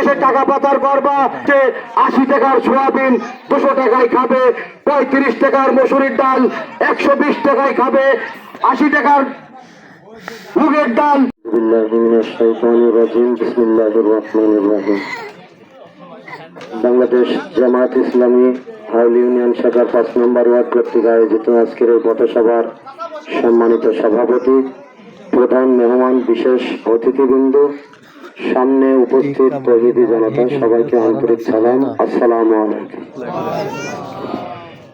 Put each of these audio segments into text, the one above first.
দেশে টাকা পাতার গর্বা যে আশি টাকার সোয়াবিন দুশো টাকায় খাবে, পঁয়ত্রিশ টাকার মসুরির ডাল একশো বিশ টাকায় খাবে, আশি টাকার মুগের ডাল। বাংলাদেশ জামাত ইসলামী হাউল ইউনিয়ন শাখার পাঁচ নম্বর ওয়ার্ড কর্তৃক আয়োজিত আজকের এই পথসভার সম্মানিত সভাপতি, প্রধান মেহমান, বিশেষ অতিথিবৃন্দ সামনে উপস্থিত তহিদি জনতা সবাইকে আন্তরিক সালাম। আসসালামু আলাইকুম।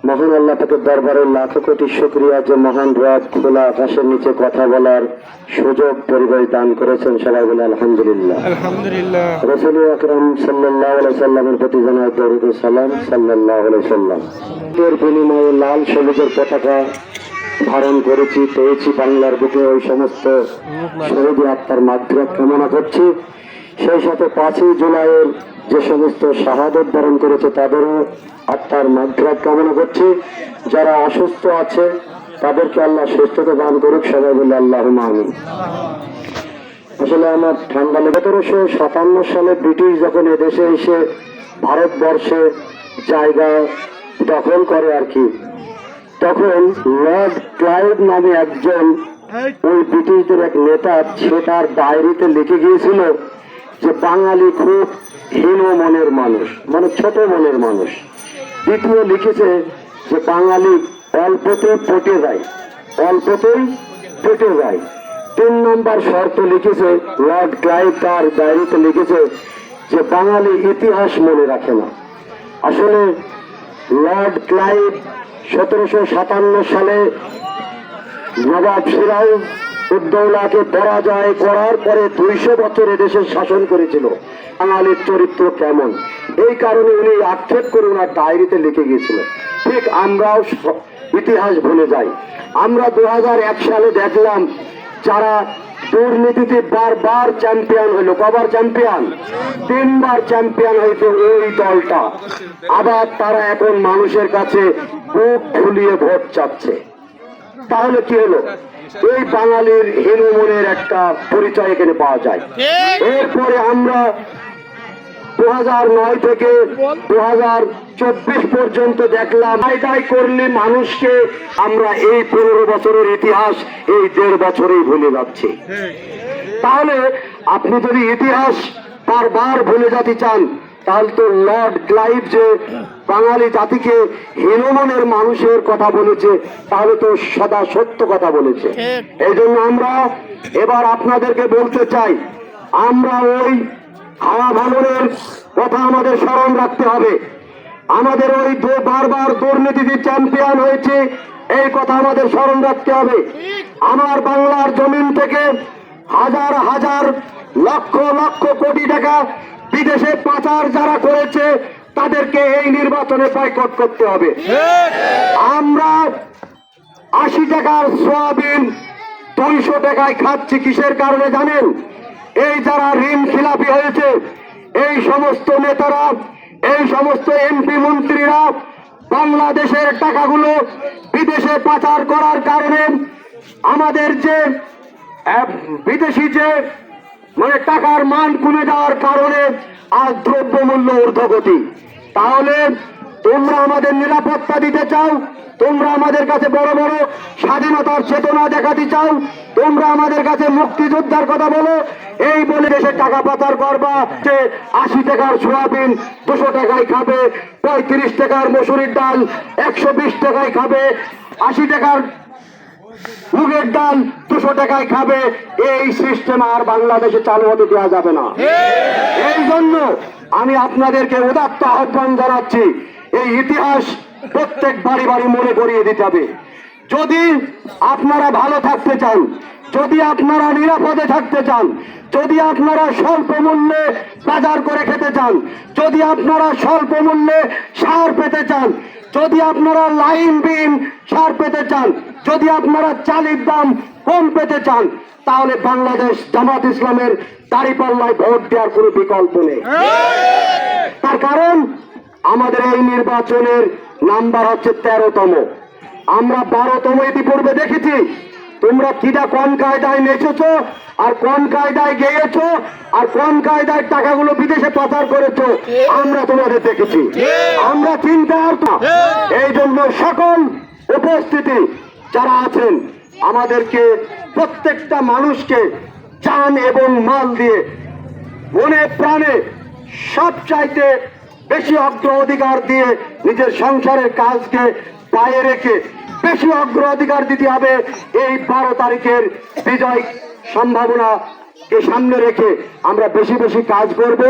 মহান আল্লাহ তাকে দরবারে লাখো কোটি শুক্রিয়া যে মহান রাত খোলা আকাশের নিচে কথা বলার সুযোগ পরিবার দান করেছেন। সবাই বলে আলহামদুলিল্লাহ। আলহামদুলিল্লাহ। রসুল আকরম সাল্লাহ সাল্লামের প্রতি জানায় দরুদ সালাম সাল্লাহ সাল্লাম। এর বিনিময়ে লাল সবুজের পতাকা ধারণ করেছি, পেয়েছি বাংলার বুকে ওই সমস্ত শহীদ আত্মার মাধ্যমে কামনা করছি। সেই সাথে পাঁচই জুলাইয়ের যে সমস্ত শাহাদত বরণ করেছে, তাদেরও আত্মার মাধ্যমে কামনা করছি। যারা অসুস্থ আছে, তাদেরকে আল্লাহ সুস্থতা দান করুক, সবাই বলে আল্লাহ আমিন। আসলে আমার ঠান্ডা লেগে সতেরোশো সাতান্ন সালে ব্রিটিশ যখন এদেশে এসে ভারতবর্ষে জায়গা দখল করে আর কি তখন লর্ড ক্লাইভ নামে একজন ওই ব্রিটিশদের এক নেতা সে তার ডায়েরিতে লিখে গিয়েছিল যে বাঙালি খুব হীন মনের মানুষ মানে ছোট মনের মানুষ। দ্বিতীয় লিখেছে যে বাঙালি অল্পতেই পটে যায় অল্পতেই পটে যায়। তিন নম্বর শর্ত লিখেছে লর্ড ক্লাইভ তার ডায়েরিতে লিখেছে যে বাঙালি ইতিহাস মনে রাখে না। আসলে লর্ড ক্লাইভ সতেরোশো সাতান্ন সালে নবাব সিরাজ উদ্দৌলাকে পরাজয় করার পরে দুইশো বছর এদেশে শাসন করেছিল। বাঙালির চরিত্র কেমন? এই কারণে উনি আক্ষেপ করে ওনার ডায়েরিতে লিখে গিয়েছিল ঠিক আমরাও ইতিহাস ভুলে যাই। আমরা দু হাজার এক সালে দেখলাম যারা দুর্নীতিতে বারবার চ্যাম্পিয়ন হলো কবার চ্যাম্পিয়ন? তিনবার চ্যাম্পিয়ন হয়েছে ওই দলটা। আবার তারা এখন মানুষের কাছে বুক ফুলিয়ে ভোট চাচ্ছে তাহলে কি হলো? এই বাঙালির হিনু মনের একটা পরিচয় এখানে পাওয়া যায়। এরপরে আমরা দু নয় থেকে দু চব্বিশ পর্যন্ত দেখলাম করলে মানুষকে আমরা এই পনেরো বছরের ইতিহাস এই দেড় বছরেই ভুলে যাচ্ছি। তাহলে আপনি যদি ইতিহাস বারবার ভুলে যেতে চান তাহলে তো লর্ড ক্লাইভ যে বাঙালি জাতিকে হীনমনের মানুষের কথা বলেছে তাহলে তো সদা সত্য কথা বলেছে। এই জন্য আমরা এবার আপনাদেরকে বলতে চাই আমরা ওই হাওয়া ভাঙনের কথা আমাদের স্মরণ রাখতে হবে। আমাদের ওই বারবার দুর্নীতিতে চ্যাম্পিয়ন হয়েছে এই কথা আমাদের স্মরণ রাখতে হবে। আমার বাংলার জমিন থেকে হাজার হাজার লক্ষ লক্ষ কোটি টাকা বিদেশে পাচার যারা করেছে, তাদেরকে এই নির্বাচনে বয়কট করতে হবে। আমরা আশি টাকার সোয়াবিন দুইশো টাকায় খাচ্ছি, কিসের কারণে জানেন? এই যারা ঋণ খিলাপি হয়েছে, এই সমস্ত নেতারা, এই সমস্ত এমপি মন্ত্রীরা বাংলাদেশের টাকাগুলো বিদেশে পাচার করার কারণে আমাদের যে বিদেশি যে মানে টাকার মান কমে যাওয়ার কারণে আজ দ্রব্যমূল্য ঊর্ধ্বগতি। তাহলে তোমরা আমাদের নিরাপত্তা দিতে চাও, তোমরা আমাদের কাছে বড় বড় স্বাধীনতার চেতনা দেখাতে চাও, তোমরা আমাদের কাছে মুক্তিযোদ্ধার কথা বলো, এই বলে দেশে টাকা পাচার করবা যে আশি টাকার সোয়াবিন দুশো টাকায় খাবে, পঁয়ত্রিশ টাকার মসুরির ডাল একশো বিশ টাকায় খাবে, আশি টাকার মুগের ডাল দুশো টাকায় খাবে। এই সিস্টেম আর বাংলাদেশে চালু হতে দেওয়া যাবে না। এই জন্য আমি আপনাদেরকে উদাত্ত আহ্বান জানাচ্ছি, এই ইতিহাস প্রত্যেক বাড়ি বাড়ি মনে করিয়ে দিতে হবে। যদি আপনারা ভালো থাকতে চান, যদি আপনারা নিরাপদে থাকতে চান, যদি আপনারা স্বল্প মূল্যে বাজার করে খেতে চান, যদি আপনারা স্বল্প মূল্যে সার পেতে চান যদি আপনারা লাইন বিম সার পেতে চান, যদি আপনারা চালের দাম কম পেতে চান, তাহলে বাংলাদেশ জামাত ইসলামের দাঁড়িপাল্লায় ভোট দেওয়ার কোনো বিকল্প নেই। তার কারণ, আমাদের এই নির্বাচনের নাম্বার হচ্ছে তেরোতম। আমরা বারোতম ইতিপূর্বে দেখেছি তোমরা কিটা কোন কায়দায় নেচেছো আর কোন কায়দায় গেয়েছো আর কোন কায়দায় টাকাগুলো বিদেশে পাচার করেছ আমরা তোমাদের দেখেছি। আমরা চিন্তা এই জন্য সকল উপস্থিতি যারা আছেন আমাদেরকে প্রত্যেকটা মানুষকে চান এবং মাল দিয়ে মনে প্রাণে সব চাইতে বেশি অগ্র অধিকার দিয়ে নিজের সংসারের কাজকে পায়ে রেখে বেশি অগ্রাধিকার দিতে হবে। এই বারো তারিখের বিজয় সম্ভাবনাকে সামনে রেখে আমরা বেশি বেশি কাজ করব।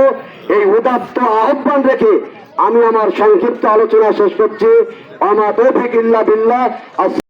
এই উদাত্ত আহ্বান রেখে আমি আমার সংক্ষিপ্ত আলোচনা শেষ করছি। বিল্লাহ। আস-